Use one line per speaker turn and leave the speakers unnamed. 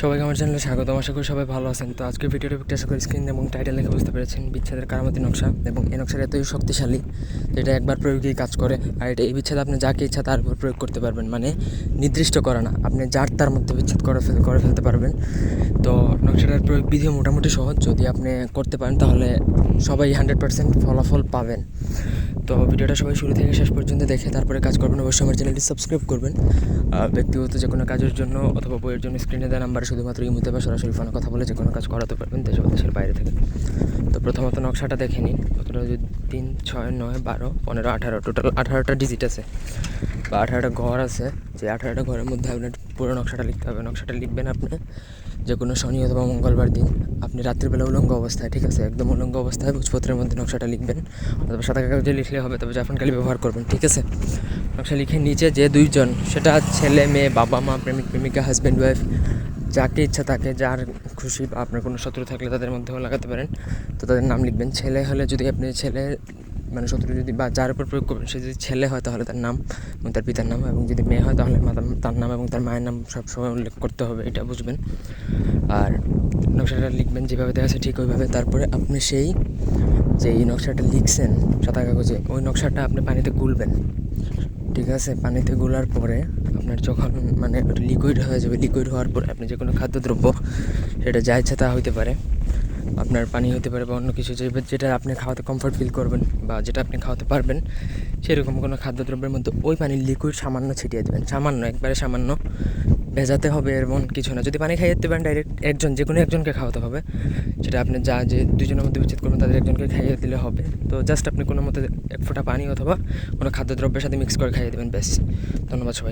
সবাইকে আমার চ্যানেলে স্বাগত। আশা করি সবাই ভালো আছেন। তো আজকের ভিডিওটা একটু আশা করি স্ক্রিন এবং টাইটেল দেখে বুঝতে পেরেছেন। বিচ্ছেদের কারামতি নকশা এবং এই নকশাটা এতই শক্তিশালী যে এটা একবার প্রয়োগেই কাজ করে আর এটা এই বিচ্ছেদ আপনি যাকে ইচ্ছা তার উপর প্রয়োগ করতে পারবেন। মানে নির্দিষ্ট করা না, আপনি যার তার মধ্যে বিচ্ছেদ করে ফেল করে ফেলতে পারবেন। তো নকশাটার প্রয়োগ বিধিও মোটামুটি সহজ। যদি আপনি করতে পারেন তাহলে সবাই হান্ড্রেড পার্সেন্ট ফলাফল পাবেন। তো ভিডিওটা সবাই শুরু থেকে শেষ পর্যন্ত দেখে তারপরে কাজ করবেন, অবশ্যই আমার চ্যানেলটি সাবস্ক্রাইব করবেন। ব্যক্তিগত যে কোনো কাজের জন্য অথবা বইয়ের জন্য স্ক্রিনে দেওয়া নাম্বারে শুধুমাত্র ইমুতে বা সরাসরি ফোনে কথা বলে যে কোনো কাজ করাতে পারবেন, দেশ দেশের বাইরে থেকে। তো প্রথমত নকশাটা দেখে নিন অতটা যদি তিন, ছয়, নয়, বারো, পনেরো, আঠারো টোটাল আঠারোটা ডিজিট আছে। বা আঠারোটা ঘর আছে, যে আঠারোটা ঘরের মধ্যে আপনার পুরো নকশাটা লিখতে হবে। নকশাটা লিখবেন আপনি যে কোনো শনি অথবা মঙ্গলবার দিন। আপনি রাত্রিবেলা উলঙ্গ অবস্থায়, ঠিক আছে? একদম উলঙ্গ অবস্থায় ভোজপত্রের মধ্যে নকশাটা লিখবেন। অথবা সাদা কাগজে লিখলে হবে, তবে জাফরান কালি ব্যবহার করবেন, ঠিক আছে? নকশা লিখে নিচে যে দুইজন, সেটা ছেলে, মেয়ে, বাবা, মা, প্রেমিক, প্রেমিকা হাজব্যান্ড ওয়াইফ যাকে ইচ্ছা তাকে, যার খুশি বা আপনার কোনো শত্রু থাকলে তাদের মধ্যেও লাগাতে পারেন। তো তাদের নাম লিখবেন। ছেলে হলে যদি আপনি ছেলে মানে শত্রু যদি বা যার উপর প্রয়োগ করবেন, সে যদি ছেলে হয় তাহলে তার নাম এবং তার পিতার নাম এবং যদি মেয়ে হয় তাহলে তার নাম এবং তার মায়ের নাম সবসময় উল্লেখ করতে হবে, এটা বুঝবেন। আর নকশাটা লিখবেন যেভাবে দেখা আছে ঠিক ওইভাবে। তারপরে আপনি সেই যে এই নকশাটা লিখছেন সাদা কাগজে, ওই নকশাটা আপনি পানিতে গুলবেন। ঠিক আছে? পানিতে গুলার পরে আপনার যখন মানে লিকুইড হয়ে যাবে লিকুইড হওয়ার পরে আপনি যে কোনো খাদ্যদ্রব্য, সেটা যা ইচ্ছা তা হইতে পারে। আপনার পানি হতে পারে বা অন্য কিছু যেটা আপনি খাওয়াতে কমফর্ট ফিল করবেন বা যেটা আপনি খাওয়াতে পারবেন, সেরকম কোনো খাদ্যদ্রব্যের মধ্যে ওই পানির লিকুইড সামান্য ছিটিয়ে দেবেন। সামান্য, একবারে সামান্য। ভেজাতে হবে এমন কিছু না। যদি পানি খাইয়ে দিতে পারেন ডাইরেক্ট একজন, যে কোনো একজনকে খাওয়াতে হবে। সেটা আপনি যা, যে দুজনের মধ্যে বিচ্ছেদ করবেন, তাদের একজনকে খাইয়ে দিলে হবে। তো জাস্ট আপনি কোনো মতে এক ফোঁটা পানি অথবা কোনো খাদ্যদ্রব্যের সাথে মিক্স করে খাইয়ে দেবেন, ব্যাস। ধন্যবাদ সবাই